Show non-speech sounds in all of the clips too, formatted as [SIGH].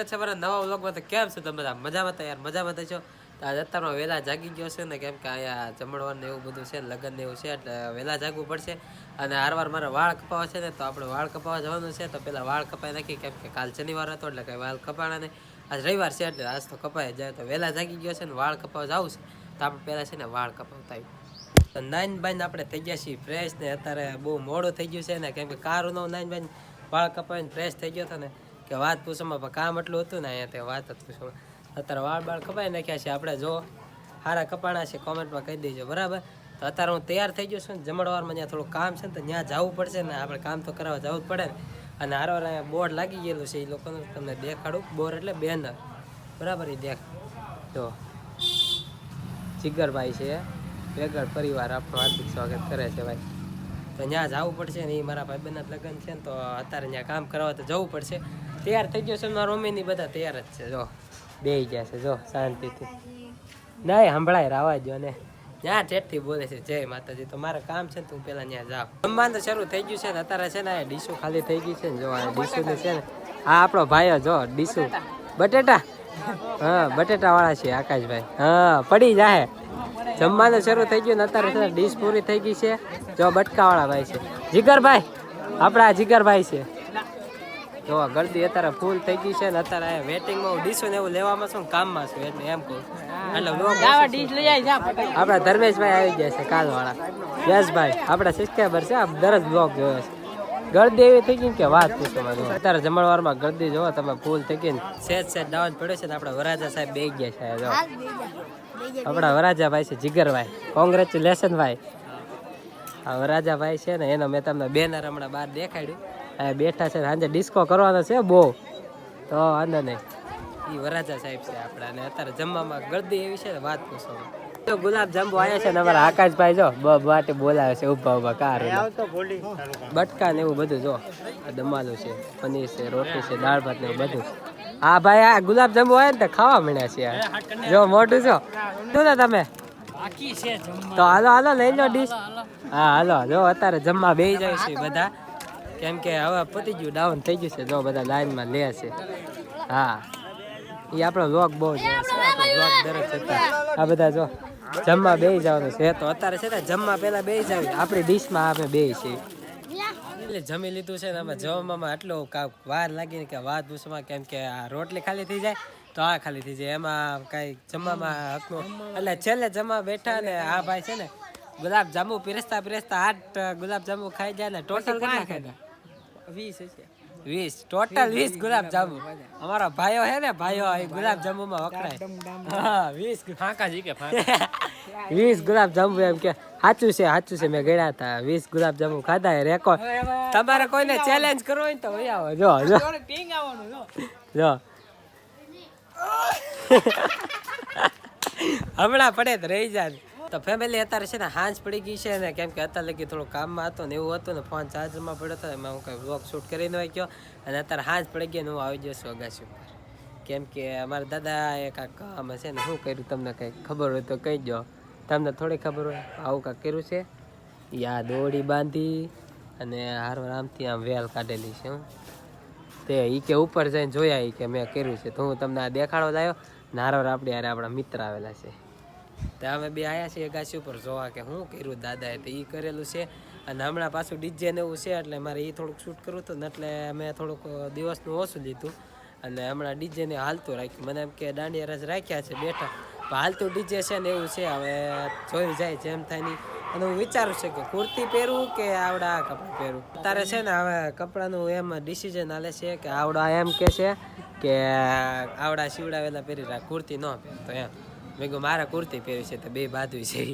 સ્વાગત છે મારા નવા વ્લોગમાં. તો કેમ છો તમે? મજામાં તો યાર, મજામાં તો છો? આજ અત્યારમાં વહેલા જાગી ગયો છે ને, કેમ કે અહીંયા જમણવાર ને એવું બધું છે લગ્ન ને એવું છે, એટલે વહેલા જાગવું પડશે. અને હારવાર મારે વાળ કપાવા છે ને, તો આપણે વાળ કપાવા જવાનું છે. તો પહેલાં વાળ કપાઈ નાખી કેમ કે કાલ શનિવાર હતો, એટલે કંઈ વાળ કપાણા નહીં. આજ રવિવાર છે, એટલે આજ તો કપાઈ જાય. તો વહેલા જાગી ગયો છે ને, વાળ કપાવા જવું છે. તો આપણે પહેલાં છે ને, વાળ કપાવતા આવ્યું તો નાઈન બાઈન આપણે થઈ ગયા છીએ ફ્રેશ ને, અત્યારે બહુ મોડું થઈ ગયું છે ને, કેમ કે કારનો નાઈન બાઈન વાળ કપાવીને ફ્રેશ થઈ ગયો હતો ને કે વાત પૂછવામાં પણ કામ એટલું હતું ને અહીંયા તે વાત જ પૂછો અત્યારે વાળ બાળ કપાઈ નાખ્યા છે. આપણે જો સારા કપાણા છે, કોમેન્ટમાં કહી દેજો. બરાબર? તો અત્યારે હું તૈયાર થઈ ગયો છું ને, જમણવારમાં ત્યાં થોડું કામ છે ને, તો ત્યાં જવું પડશે ને, આપણે કામ તો કરાવવા જવું જ પડે ને. અને હારો અહીંયા બોર્ડ લાગી ગયેલું છે, એ લોકોનું તમને દેખાડું. બોર્ડ એટલે બેનર. બરાબર એ દેખ. જો. જીગરભાઈ છે. વેગળ પરિવાર આપણું હાર્દિક સ્વાગત કરે છે ભાઈ. તો ત્યાં જવું પડશે ને, એ મારા ભાઈબંધના લગ્ન છે ને, તો અત્યારે ત્યાં કામ કરવા તો જવું પડશે. તૈયાર થઈ ગયો છે મારો મમ્મીની બધા તૈયાર જ છે જો. બે ગયા છે જો શાંતિથી. ના સંભળાય રાવા જો ને. ત્યાં ઠેઠથી બોલે છે જય માતાજી તો મારે કામ છે ને તું પેલા ત્યાં જાવ જમવાનું તો શરૂ થઈ ગયું છે ને અત્યારે છે ને આ ડીશું ખાલી થઈ ગઈ છે ને જો આ ડીશું છે ને આ આપણો ભાઈઓ જો ડીશું. બટેટા? હા બટેટા વાળા છે આકાશભાઈ. હા પડી જાહે. જમવાનું શરૂ થઈ ગયું ને અત્યારે છે ડીશ પૂરી થઈ ગઈ છે. જો બટકાવાળા ભાઈ છે. જીગરભાઈ આપણા જીગરભાઈ છે. જો ગળદી અત્યારે ફૂલ થઈ ગઈ છે ને અત્યારે વેટિંગમાં હું ડીશો ને એવું લેવામાં છું કામમાં છું એટલે એમ કહું એટલે ડીશ લઈ આવી જા આપણા ધર્મેશભાઈ આવી ગયા છે કાલવાળા. યશભાઈ આપણા સબસ્ક્રાઈબર છે આ દરજ બ્લોગ જોયો છે. ગળદી એવી થઈ ગઈ કે વાત પૂછો માં જો. અત્યારે જમણવારમાં ગળદી જોવો તમે ફૂલ થઈ ગઈ ને સેજ સેજ ડાઉન પડ્યો છે ને આપણા વરાજા સાહેબ બે ગયા છે જો. આપણા વરાજા ભાઈ છે જીગરભાઈ. કોંગ્રેચ્યુલેશન ભાઈ. આ વરાજા ભાઈ છે ને એનો મેં તમને બેનર હમણાં બહાર દેખાડ્યું. બેઠા છે સાંજે ડિસ્કો કરવાનો છે બહુ. તો વાંધો નહીં. એ વરાજા સાહેબ છે આપણા અને અત્યારે જમવામાં ગળદી એવી છે ને વાત પૂછો. તો ગુલાબ જાંબુ આવ્યા છે ને અમારા આકાશભાઈ જો બ બાટે બોલાવે છે ઊભા ઊભા કાર બટકા ને એવું બધું જો આ દમાલું છે પનીર છે રોટી છે દાળ ભાત ને એવું બધું. હા ભાઈ આ ગુલાબ જાંબુ આવે ને ખાવા મળ્યા છે જો મોટું છો શું ને તમે. બાકી છે તો હાલો હાલો લઈ લો ડીશ. હા હાલો જો અત્યારે જમવા બેસી જાય છે બધા. કેમ કે હવે પતી ગયું ડાઉન થઈ ગયું છે. જો બધા લાઈનમાં લે છે. હા. એ આપણો લોક બહુ છે આ બધા જો જમવા બે જવાનું છે. તો અત્યારે છે ને જમવા પેલા બે જાવ. આપણી ડીશમાં આપણે બે છે એટલે જમી લીધું છે ને અમે જમવામાં કાંઈક વાર લાગીને કે વાત પૂછવામાં કેમ કે આ રોટલી ખાલી થઈ જાય, તો આ ખાલી થઈ જાય. એમાં કાંઈ જમવામાં હકનું એટલે છેલ્લે જમવા બેઠા ને આ ભાઈ છે ને ગુલાબ જાંબુ પીરસતા પીરસતા આઠ ગુલાબ જાંબુ ખાઈ જાય ને. ટોટલ કેટલા ખાધા? વીસ વીસ. ટોટલ વીસ ગુલાબ જાંબુ. અમારા ભાઈઓ હે ને ભાઈઓ એ ગુલાબ જાંબુમાં વખણાય. હા વીસ ફાંકા જી કે [LAUGHS] વીસ ગુલાબ જાંબુ એમ કે સાચું છે સાચું છે મેં ગયા હતા. વીસ ગુલાબ જાંબુ ખાધા એ રેકોર્ડ તમારે કોઈને ચેલેન્જ કરવો હોય ને તો વહી આવો. જો જો. ટીંગ આવવાનું જો. જો. [LAUGHS] હમણાં પડે તો રહી જાય. તો ફેમિલી અત્યારે છે ને હાંજ પડી ગઈ છે ને કેમ કે અત્યારે લગી થોડું કામમાં હતો ને એવું હતું ને ફોન ચાર્જમાં પડ્યો હતો એમાં હું કંઈ બ્લોગ શૂટ કરીને આવી ગયો અને અત્યારે હાંજ પડી ગઈ ને હું આવી જઈશ અગાસી ઉપર. કેમ કે અમારા દાદા એ કાંઈક કામ છે ને શું કર્યું તમને કંઈક ખબર હોય તો કહી દો. તમને થોડી ખબર હોય, આવું કાંઈક કર્યું છે? યા દોડી બાંધી અને હારો આમથી આમ વેલ કાઢેલી છે હું. તે ઈ કે ઉપર જઈને જોયા એ કે મેં કર્યું છે. તો હું તમને આ દેખાડો લાવ્યો નારવાર આપણી યારે આપણા મિત્ર આવેલા છે. તે અમે બે આયા છીએ ગાછી ઉપર જોવા કે હું કર્યું દાદાએ તો એ કરેલું છે. અને હમણાં પાછું ડીજે ને એવું છે એટલે મારે એ થોડુંક શૂટ કરવું હતું ને એટલે મેં થોડુંક દિવસનું ઓછું લીધું. અને હમણાં ડીજે ને હાલતું રાખ્યું. મને એમ કે દાંડિયા રસ રાખ્યા છે બેઠા હાલતું ડીજે છે ને એવું છે, હવે જોઈ જાય જેમ થાય નહીં અને હું વિચારું છું કે કુર્તી પહેરવું કે આવડા આ કપડાં પહેરવું અત્યારે છે ને હવે કપડાનું એમ ડિસિઝન હાલે છે કે આવડા એમ કે છે કે આવડા શિવડાવેલા પહેરી રાખ. કુર્તી ન પહેરતો એમ. મેં કહ્યું મારે કુર્તી પહેરી છે, તો બે બાજુ છે.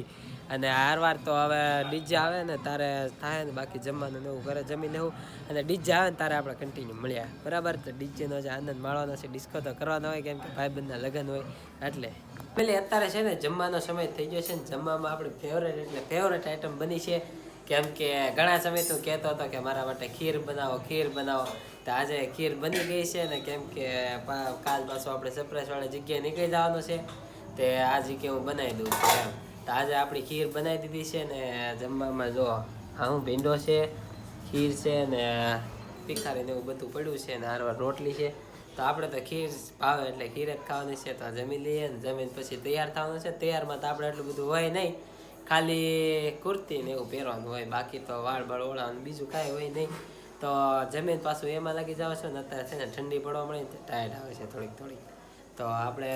અને હારવાર તો હવે ડીજે આવે ને તારે થાય ને બાકી જમવાનું એવું, ઘરે જમી લેવું. અને ડીજે આવે ને તારે આપણે કન્ટિન્યુ મળ્યા. બરાબર? તો ડીજેનો જે આનંદ માણવાનો છે ડિસ્કો તો કરવાનો હોય કેમ કે ભાઈબંધના લગ્ન હોય, એટલે. પેલી અત્યારે છે ને જમવાનો સમય થઈ ગયો છે ને, જમવામાં આપણી ફેવરેટ એટલે ફેવરેટ આઈટમ બની છે. કેમ કે ઘણા સમય તું કહેતો હતો કે મારા માટે ખીર બનાવો ખીર બનાવો. તો આજે ખીર બની ગઈ છે ને, કેમ કે કાલ પાછું આપણે સરપ્રાઈઝ જગ્યાએ નીકળી જવાનું છે. તે આજે કે હું બનાવી દઉં છું એમ. તો આજે આપણી ખીર બનાવી દીધી છે ને જમવામાં જો હું ભીંડો છે, ખીર છે ને પીખારીને એવું બધું પડ્યું છે ને હારવાર રોટલી છે. તો આપણે તો ખીર ભાવે એટલે ખીર જ ખાવાની છે. તો જમી લઈએ ને જમીન પછી તૈયાર થવાનું છે. તૈયારમાં તો આપણે એટલું બધું હોય નહીં. ખાલી કુર્તી ને એવું પહેરવાનું હોય. બાકી તો વાળ બાળ ઓળાવાનું બીજું કાંઈ હોય નહીં. તો જમીન પાછું એમાં લાગી જાવ છો ને અત્યારે છે ને ઠંડી પડવા મળે ટાયર્ડ આવે છે થોડીક થોડીક. તો આપણે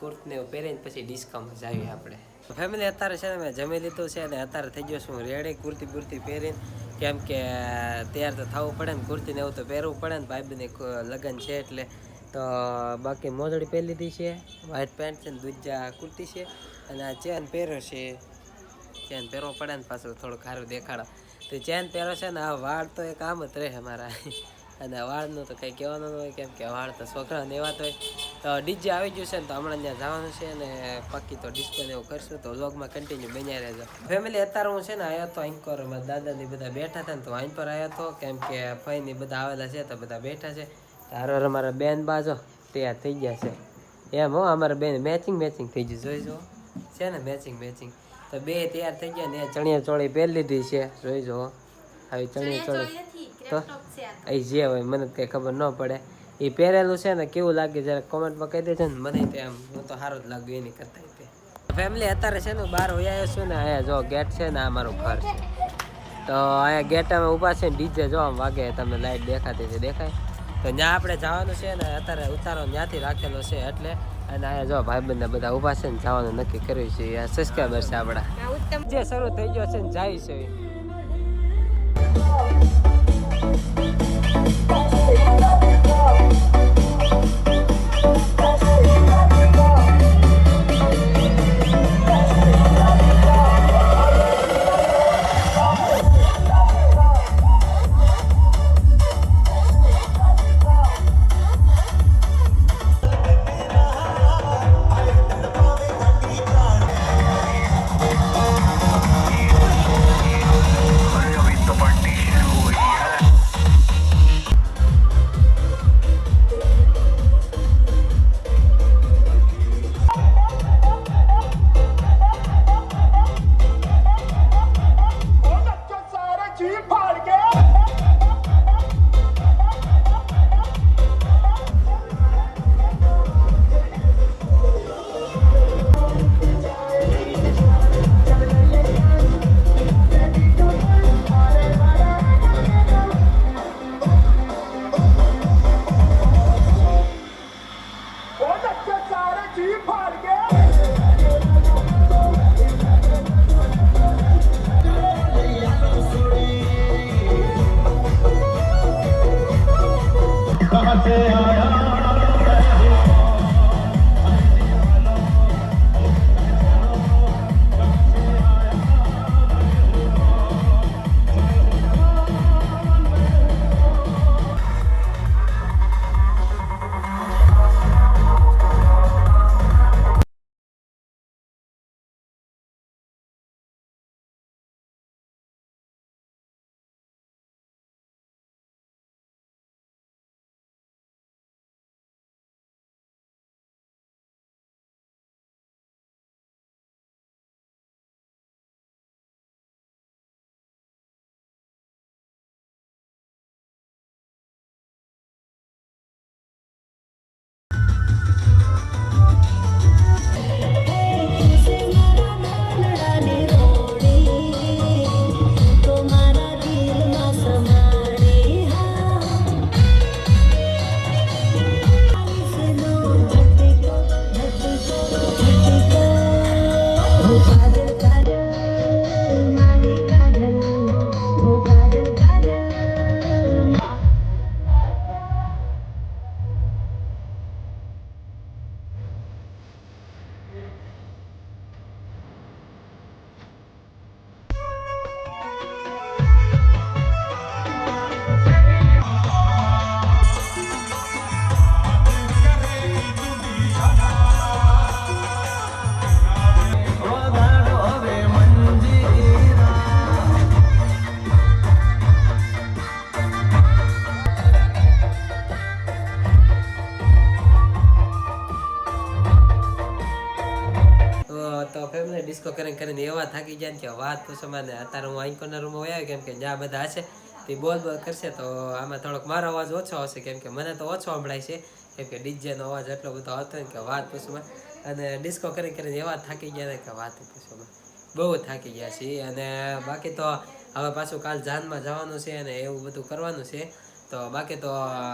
કુર્ત ને એવું પહેરીને પછી ડિસ્કાઉન્ટ જાવી આપણે. ફેમિલી અત્યારે છે ને મેં જમી લીધું છે ને અત્યારે થઈ ગયો છું રેડી કુર્તી બુર્તી પહેરીને. કેમ કે તૈયાર તો થવું પડે ને કુર્તી ને એવું તો પહેરવું પડે ને ભાઈબીને લગ્ન છે એટલે. તો બાકી મોજડી પહેરી લીધી છે વ્હાઇટ પેન્ટ છે ને દૂજા કુર્તી છે. અને આ ચેન પહેર્યો છે. ચેન પહેરવો પડે ને પાછું થોડું ખારું દેખાડો. તો ચેન પહેરો છે ને આ વાળ તો એક આમ જ રહે મારા અને વાળનું તો કંઈ કહેવાનું ન હોય, કેમ કે વાળ તો છોકરાને એવા તો તો ડીજે આવી ગયું છે ને તો હમણાં ત્યાં જવાનું છે અને પાકી તો ડિસ્પ્લે એવું કરશું તો વ્લોગમાં કન્ટિન્યુ બન્યા રહેજો. ફેમિલી અત્યારે હું છે ને આવ્યો હતો મારા દાદાની બધા બેઠા હતા ને તો અહીં પર આવ્યો હતો કેમ કે ફઈની બધા આવેલા છે તો બધા બેઠા છે. તારો અમારા બેન બાજો તૈયાર થઈ ગયા છે. એમ હો, અમારા બેન મેચિંગ મેચિંગ થઈ ગયું. જોઈ જો છે ને મેચિંગ મેચિંગ તો બે તૈયાર થઈ ગયા ને ચણિયા ચોળી પહેરી લીધી છે. જોઈ જો આવી ચણિયા ચોળી તો એ જે હોય મને કંઈ ખબર ન પડે. એ પહેરેલું છે ને કેવું લાગે જરા કોમેન્ટમાં કહી દેજો ને મને તે આમ હું તો સારું જ લાગ્યું એની કરતા તે. ફેમિલી અત્યારે છે ને બહાર આવ્યો છું ને અહીંયા જો ગેટ છે ને આ મારું ઘર છે. તો અહીંયા અમે ઊભા છે ને ડીજે જો આમ વાગે તમે લાઈટ દેખાતી છે દેખાય? તો ત્યાં આપણે જવાનું છે ને અત્યારે ઉતારો ત્યાંથી રાખેલો છે એટલે અને અહીંયા જો ભાઈબંધને બધા ઊભા છે ને જવાનું નક્કી કર્યું છે. સબસ્ક્રાઈબર છે આપણા. જે શરૂ થઈ ગયો છે ને જાય છે. થાકી ગયા કે વાત પૂછો મને અત્યારે હું આંકોના રૂમમાં આવ્યો કેમ કે જ્યાં બધા હશે, તે બોલ બોલ કરશે, તો આમાં થોડોક મારો અવાજ ઓછો હશે કેમ કે મને તો ઓછો સંભળાય છે, કેમ કે ડીજેનો અવાજ એટલો બધો હતો ને કે વાત પૂછમાં અને ડિસ્કો કરી કરીને એવા થાકી ગયા ને કે વાત પૂછવામાં બહુ થાકી ગયા છીએ, અને બાકી તો હવે પાછું કાલ જાનમાં જવાનું છે અને એવું બધું કરવાનું છે. તો બાકી તો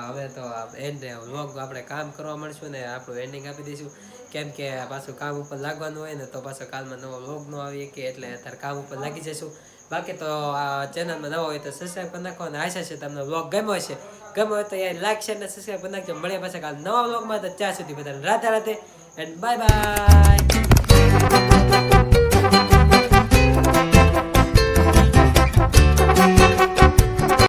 હવે તો એન્ડ વ્લોગ આપણે કામ કરવા મળશું ને આપણું એન્ડિંગ આપી દઈશું. કેમ કે પાછું કામ ઉપર લાગવાનું હોય ને તો પાછો કાલમાં નવો વ્લોગ ન આવી કે એટલે અત્યારે કામ ઉપર લાગી જઈશું. બાકી તો આ ચેનલમાં નવો હોય તો સબસ્ક્રાઈબ કરી નાખો અને આશા છે તમને વ્લોગ ગમ્યો હશે. ગમ્યો હોય તો એ લાઈક શેર ને સબસ્ક્રાઈબ કરી નાખજો. મળીએ પાછા કાલ નવા વ્લોગમાં તો ત્યાં સુધી બધાને Radhe Radhe and bye bye